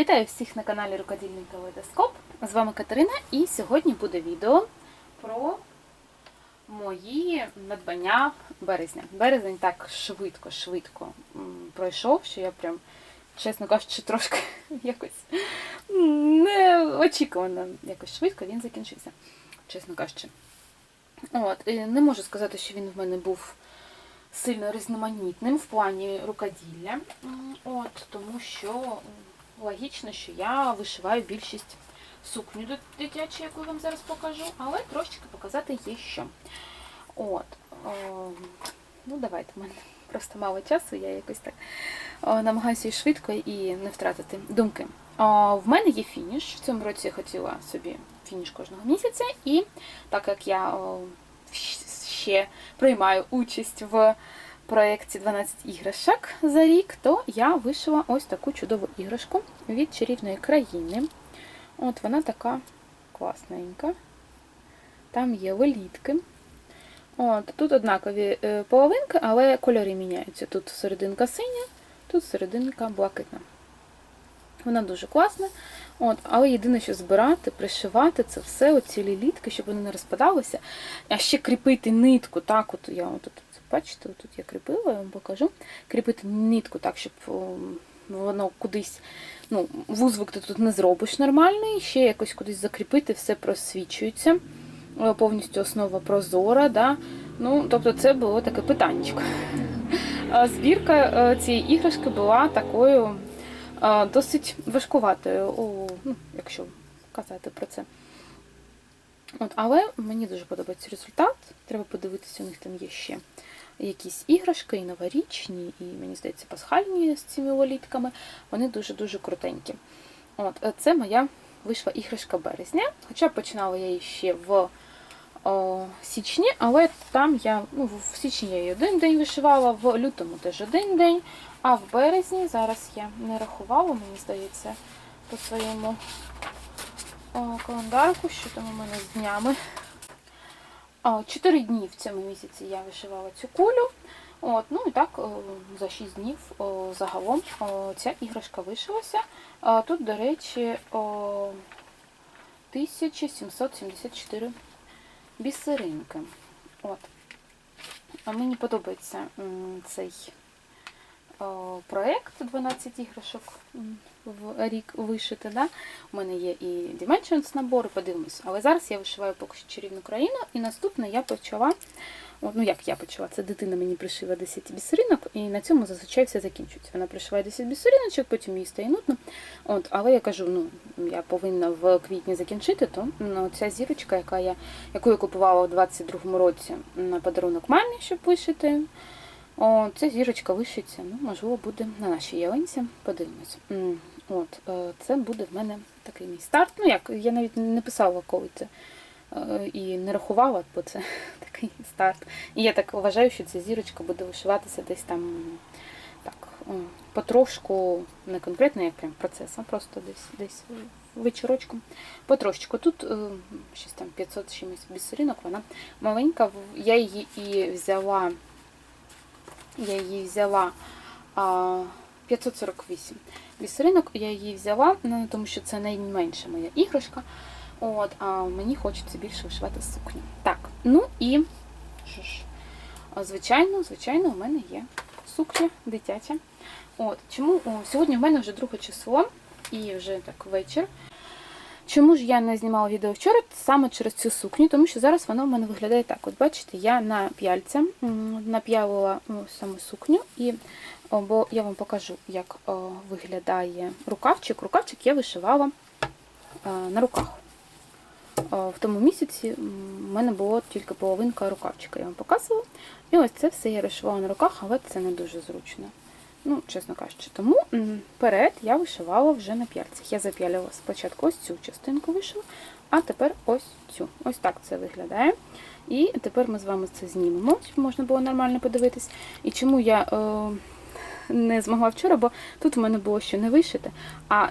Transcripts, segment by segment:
Вітаю всіх на каналі Рукодільний Калейдоскоп. З вами Катерина і сьогодні буде відео про мої надбання березня. Березень так швидко-швидко пройшов, що я прям, чесно кажучи, трошки якось неочікувано якось швидко він закінчився, чесно кажучи. От, не можу сказати, що він в мене був сильно різноманітним в плані рукоділля. От, тому що логічно, що я вишиваю більшість сукню дитячу, яку я вам зараз покажу, але трошечки показати є що. От, о, ну давайте, в мене просто мало часу, я якось так о, намагаюся і швидко і не втратити думки. О, в мене є фініш. В цьому році я хотіла собі фініш кожного місяця, і так як я о, ще приймаю участь в проєкті 12 іграшок за рік, то я вишила ось таку чудову іграшку від чарівної країни. От вона така класненька. Там є велітки. От, Тут однакові е, половинки, але кольори міняються. Тут серединка синя, тут серединка блакитна. Вона дуже класна. От, Але єдине, що збирати, пришивати це все, оці лілітки, щоб вони не розпадалися. А ще кріпити нитку. так, от я от, Бачите, тут я кріпила, я вам покажу. Кріпити нитку так, щоб воно кудись, ну, вузвик ти тут не зробиш нормальний, ще якось кудись закріпити, все просвічується. Повністю основа прозора. Да? Ну, Тобто це було таке питаннячко. Збірка цієї іграшки була такою досить важкуватою, ну, якщо казати про це. От, Але мені дуже подобається результат. Треба подивитися, у них там є ще якісь іграшки, і новорічні, і, мені здається, пасхальні з цими волітками. Вони дуже-дуже крутенькі. От, Це моя вийшла іграшка березня. Хоча починала я її ще в о, січні, але там я ну, в січні я її один день вишивала, в лютому теж один день, а в березні зараз я не рахувала, мені здається, по своєму календарку, що там у мене з днями. Чотири дні в цьому місяці я вишивала цю кулю. От, Ну і так за 6 днів загалом ця іграшка вишилася. Тут, до речі, 1774 бісеринки. От. Мені подобається цей проєкт 12 іграшок в рік вишити. Да? У мене є і Dimensions набори, подивимось. Але зараз я вишиваю поки що чарівну країну, і наступне я почала. Ну, як я почала, це дитина мені пришила 10 бісеринок, і на цьому зазвичай все закінчується. Вона пришиває 10 бісериночок, потім їй стає нудно. От, Але я кажу, ну я повинна в квітні закінчити, то ну, ця зірочка, яка я, яку я купувала у 22-му році на подарунок мамі, щоб вишити. О, Ця зірочка вишиться, ну, можливо, буде на нашій ялинці. Подивимось. От, е, Це буде в мене такий мій старт. Ну як, я навіть не писала, коли це е, і не рахувала, бо це такий старт. І я так вважаю, що ця зірочка буде вишиватися десь там так, потрошку, не конкретно як прям процес, а просто десь десь вечорочком. Потрошечку. Тут е, щось там 500 чимось бісеринок, вона маленька. Я її і взяла. Я її взяла 548 бісеринок, я її взяла, ну, тому що це найменша моя іграшка. От, А мені хочеться більше вишивати сукню. Так, ну і що ж, звичайно, звичайно, у мене є сукня дитяча. От, чому о, Сьогодні в мене вже друге число і вже так вечір. Чому ж я не знімала відео вчора? Саме через цю сукню, тому що зараз вона в мене виглядає так. От бачите, я на п'яльця нап'ялила саме сукню, і бо я вам покажу, як виглядає рукавчик. Рукавчик я вишивала на руках. В тому місяці в мене було тільки половинка рукавчика, я вам показувала. І ось це все я вишивала на руках, але це не дуже зручно. Ну, чесно кажучи, тому вперед я вишивала вже на п'яльцях. Я зап'ялила спочатку ось цю частинку вишила, а тепер ось цю. Ось так це виглядає. І тепер ми з вами це знімемо, щоб можна було нормально подивитись. І чому я е, не змогла вчора, бо тут в мене було ще не вишите. А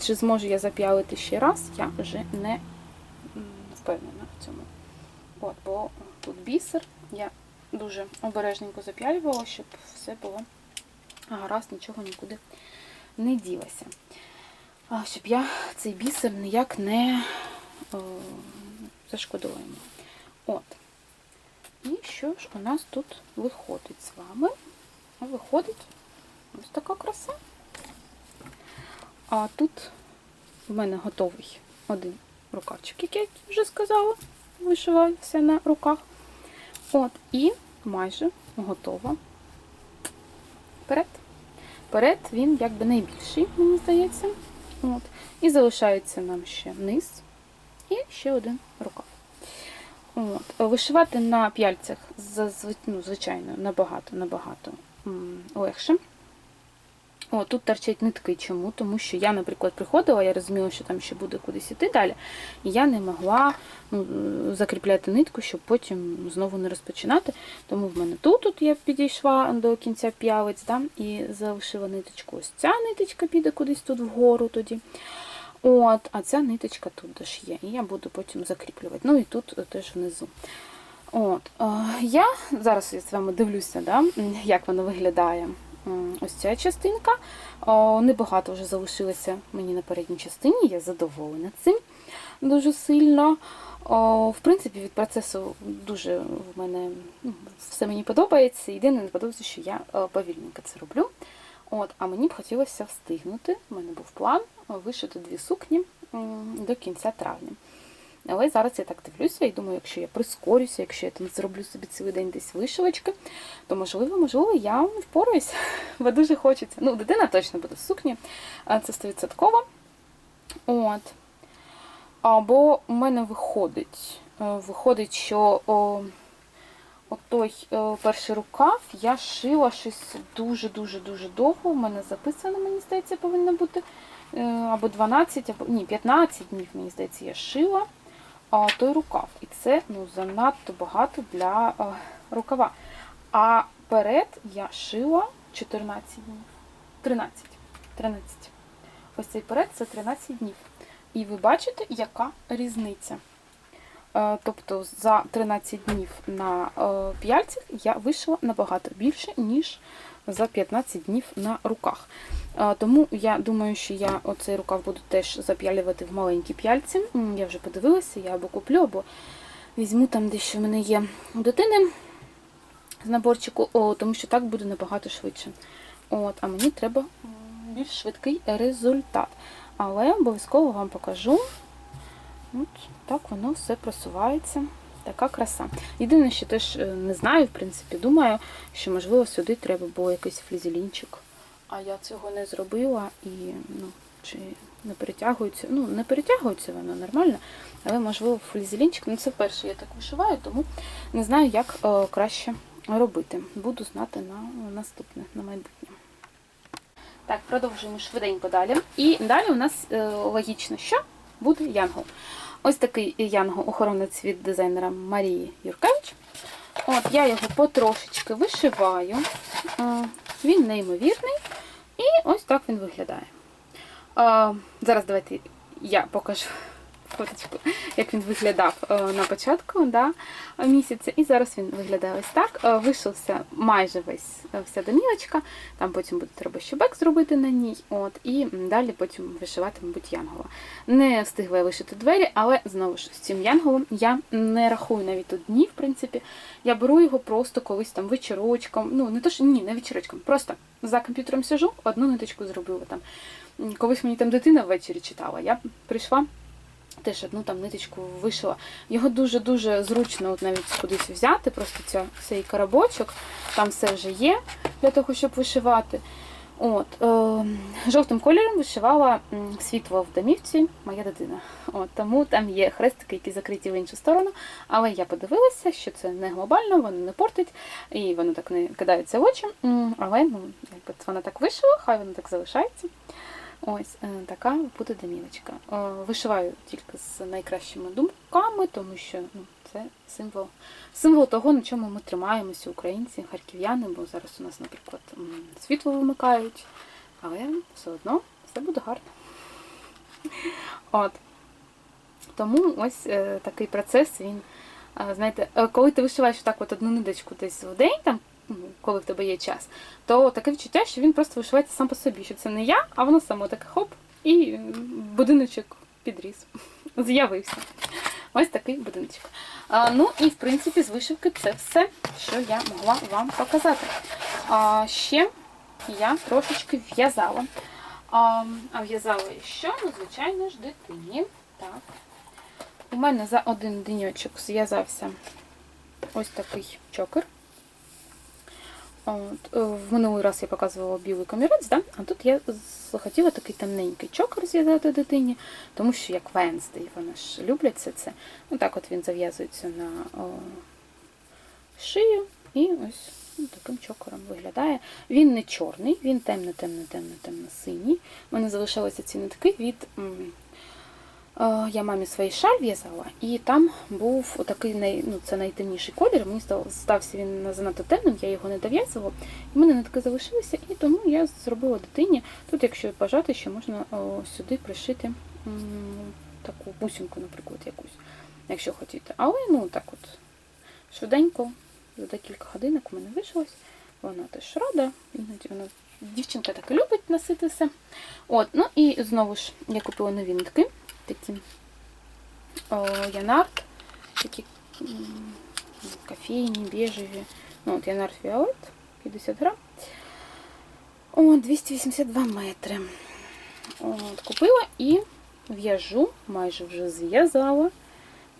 чи зможу я зап'ялити ще раз, я вже не впевнена в цьому. От, Бо тут бісер, я дуже обережненько зап'ялювала, щоб все було гаразд, нічого нікуди не ділася. щоб я цей бісер ніяк не о, зашкодила йому. От. І що ж у нас тут виходить з вами? Виходить ось така краса. А тут в мене готовий один рукавчик, як я вже сказала. Вишиваю все на руках. От, і майже готова. Вперед. Вперед він якби найбільший, мені здається. От. І залишається нам ще низ і ще один рукав. От. Вишивати на п'яльцях ну, звичайно набагато набагато м, легше. О, тут торчать нитки. Чому? Тому що я, наприклад, приходила, я розуміла, що там ще буде кудись іти далі, і я не могла ну, закріпляти нитку, щоб потім знову не розпочинати. Тому в мене тут, тут я підійшла до кінця п'явець да, і залишила ниточку. Ось ця ниточка піде кудись тут вгору тоді. От, а ця ниточка тут теж є. І я буду потім закріплювати. Ну і тут теж внизу. От, е, я зараз я з вами дивлюся, да, як воно виглядає. Ось ця частинка. Небагато вже залишилося мені на передній частині, я задоволена цим дуже сильно. В принципі, від процесу дуже в мене ну, все мені подобається. Єдине не подобається, що я е, повільненько це роблю. От, а мені б хотілося встигнути. У мене був план вишити дві сукні до кінця травня. Але зараз я так дивлюся і думаю, якщо я прискорюся, якщо я там зроблю собі цілий день десь вишивочки, то можливо, можливо, я впораюсь, бо дуже хочеться. Ну, дитина точно буде в сукні, це стовідсотково. От. Або у мене виходить, е, виходить, що о, от той е, перший рукав я шила щось дуже-дуже-дуже довго. У мене записано, мені здається, повинно бути е, або 12, або ні, 15 днів, мені здається, я шила а, той рукав. І це ну, занадто багато для а, рукава. А перед я шила 14 днів. 13. 13. Ось цей перед це 13 днів. І ви бачите, яка різниця. Е, Тобто за 13 днів на е, п'яльцях я вишила набагато більше, ніж за 15 днів на руках. Е, Тому я думаю, що я оцей рукав буду теж зап'ялювати в маленькі п'яльці. Я вже подивилася, я або куплю, або візьму там, де що в мене є у дитини з наборчику, о, тому що так буде набагато швидше. От, а мені треба більш швидкий результат. Але обов'язково вам покажу. От так воно все просувається. Така краса. Єдине, що теж е, не знаю, в принципі, думаю, що, можливо, сюди треба було якийсь флізелінчик. А я цього не зробила і ну, чи не перетягується. Ну, не перетягується воно нормально, але, можливо, флізелінчик. Ну, це вперше я так вишиваю, тому не знаю, як е, краще робити. Буду знати на наступне, на майбутнє. Так, продовжуємо швиденько далі. І далі у нас е, логічно, що буде янгол. Ось такий янгол охоронець від дизайнера Марії Юркевич. От, я його потрошечки вишиваю. Е, Він неймовірний. І ось так він виглядає. Е, Зараз давайте я покажу фоточку, як він виглядав е, на початку да, місяця. І зараз він виглядає ось так. Е, Вишився майже весь е, вся домівочка. Там потім буде треба щебек зробити на ній. От, і далі потім вишивати, мабуть, янгола. Не встигла я вишити двері, але знову ж з цим янголом я не рахую навіть тут дні, в принципі. Я беру його просто колись там вечірочком. Ну, не то, що ні, не вечірочком. Просто за комп'ютером сижу, одну ниточку зробила там. Колись мені там дитина ввечері читала. Я прийшла. Теж одну там ниточку вишила. Його дуже-дуже зручно от навіть кудись взяти, просто ця, цей коробочок, там все вже є для того, щоб вишивати. От, е, жовтим кольором вишивала світло в домівці моя дитина. От, тому там є хрестики, які закриті в іншу сторону. Але я подивилася, що це не глобально, воно не портить, і воно так не кидається в очі. Але ну, вона так вишила, хай воно так залишається. Ось е, така буде домівочка. Е, Вишиваю тільки з найкращими думками, тому що ну, це символ, символ того, на чому ми тримаємося, українці, харків'яни, бо зараз у нас, наприклад, світло вимикають, але все одно все буде гарно. От. Тому ось е, такий процес, він, знаєте, коли ти вишиваєш так от одну ниточку десь в день, там, коли в тебе є час, то таке відчуття, що він просто вишивається сам по собі, що це не я, а воно само таке хоп, І будиночок підріс. З'явився. Ось такий будиночок. А, ну і в принципі з вишивки це все, що я могла вам показати. А, ще я трошечки в'язала. А, в'язала що? Ну, звичайно ж, дитині. Так. У мене за один денечок зв'язався ось такий чокер. От, е, в минулий раз я показувала білий комірець, да? а тут я захотіла такий темненький чокер зв'язати дитині, тому що як Венздей, вони ж люблять це. Ну, так от він зав'язується на о, шию і ось ну, таким чокером виглядає. Він не чорний, він темно-темно-темно-темно-синій. У мене залишилися ці нитки від. Е, Я мамі свій шаль в'язала, і там був такий най, ну, це найтемніший колір. Мені став, стався він занадто темним, я його не дов'язувала. І в мене нитки залишилися, і тому я зробила дитині. Тут, якщо бажати, ще можна сюди пришити таку бусинку, наприклад, якусь, якщо хотіте. Але ну так от швиденько, за декілька годинок у мене вийшлось. Вона теж рада, іноді вона дівчинка так і любить носити все. От, ну і знову ж я купила нові нитки такі янарт, такі кофейні, бежеві. Ну, от янарт Фіолет, 50 грам. О, 282 метри. От, купила і в'яжу, майже вже зв'язала.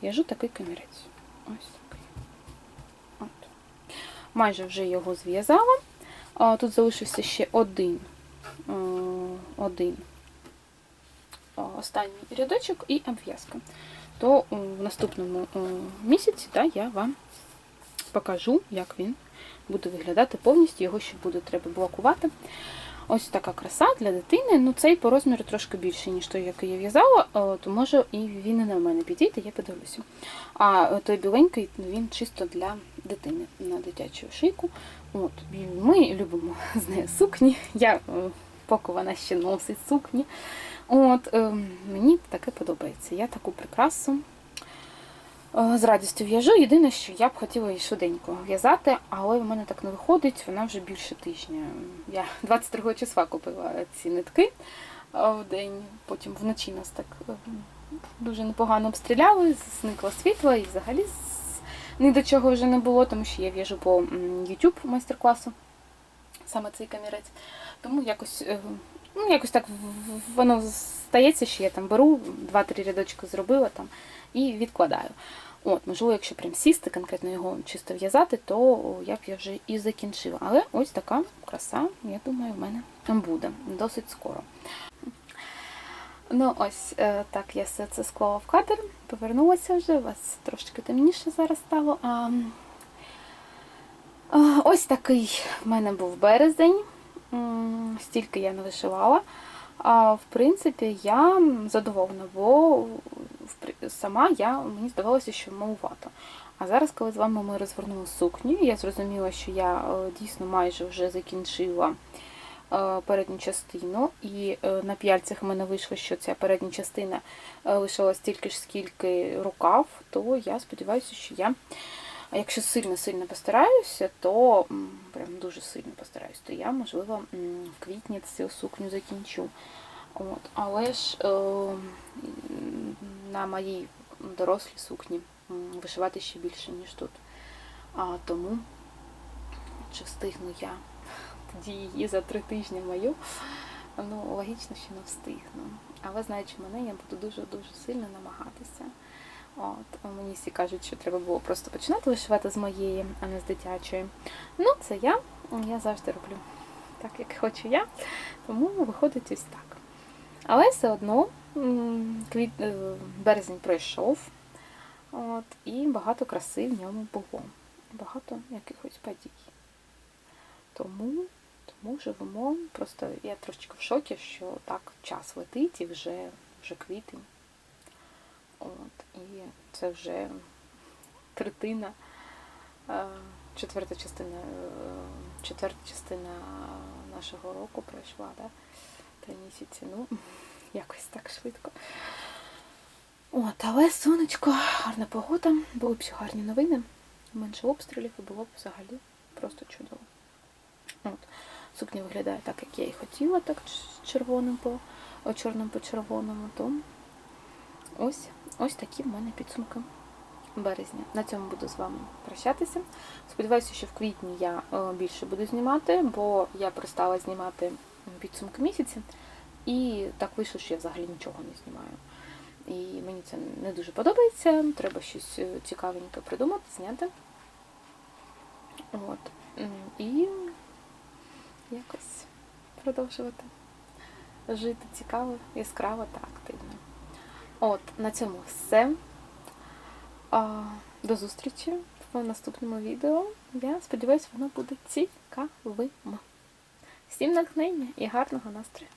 В'яжу такий камірець. Ось такий. От. Майже вже його зв'язала. Тут залишився ще один. один останній рядочок і обв'язка. То в наступному місяці да, я вам покажу, як він буде виглядати повністю. Його ще буде треба блокувати. Ось така краса для дитини. Ну, цей по розміру трошки більший, ніж той, який я в'язала, о, то може і він і на мене підійде, я подивлюся. А той біленький він чисто для дитини на дитячу шийку. От, Ми любимо з нею сукні. Я, о, поки вона ще носить сукні. От, е, мені таке подобається. Я таку прикрасу е, з радістю в'яжу. Єдине, що я б хотіла її швиденько в'язати, але в мене так не виходить, вона вже більше тижня. Я 22 числа купила ці нитки е, в день, потім вночі нас так е, дуже непогано обстріляли, зникло світло і взагалі ні до чого вже не було, тому що я в'яжу по YouTube майстер-класу, саме цей камірець. Тому якось, ну, якось так воно стається, що я там беру, два-три рядочки зробила там і відкладаю. От, можливо, якщо прям сісти, конкретно його чисто в'язати, то я б я вже і закінчила. Але ось така краса, я думаю, в мене буде досить скоро. Ну, ось е, так я все це склала в кадр, повернулася вже, у вас трошки темніше зараз стало. А, ось такий в мене був березень. Стільки я не вишивала. А в принципі, я задоволена, бо сама я, мені здавалося, що малувато. А зараз, коли з вами ми розвернули сукню, я зрозуміла, що я е, дійсно майже вже закінчила е, передню частину, і е, на п'яльцях в мене вийшло, що ця передня частина лишилась стільки ж, скільки рукав, то я сподіваюся, що я, а якщо сильно-сильно постараюся, то прям дуже сильно постараюся, то я, можливо, в квітні цю сукню закінчу. От. Але ж е, на моїй дорослій сукні вишивати ще більше, ніж тут. А тому чи встигну я тоді її за три тижні мою, ну, логічно, що не встигну. Але знаючи мене, я буду дуже-дуже сильно намагатися. От, мені всі кажуть, що треба було просто починати вишивати з моєї, а не з дитячої. Ну, це я. Я завжди роблю так, як хочу я. Тому виходить ось так. Але все одно квіт... е, березень пройшов, от, і багато краси в ньому було. Багато якихось подій. Тому, тому живемо. Просто я трошечки в шокі, що так час летить і вже, вже квітень. От, і це вже третина, е, четверта частина, е, четверта частина нашого року пройшла, да? Три місяці. Ну, якось так швидко. От, але сонечко, гарна погода, були б ще гарні новини, менше обстрілів і було б взагалі просто чудово. От. сукня виглядає так, як я і хотіла, так червоним по чорним по червоному, то ось, ось такі в мене підсумки березня. На цьому буду з вами прощатися. Сподіваюся, що в квітні я е, більше буду знімати, бо я перестала знімати підсумки місяця, і так вийшло, що я взагалі нічого не знімаю. І мені це не дуже подобається. Треба щось е, цікавеньке придумати, зняти. От. І якось продовжувати жити цікаво, яскраво та активно. От, на цьому все. А, до зустрічі в наступному відео. Я сподіваюся, воно буде цікавим. Всім натхнення і гарного настрою!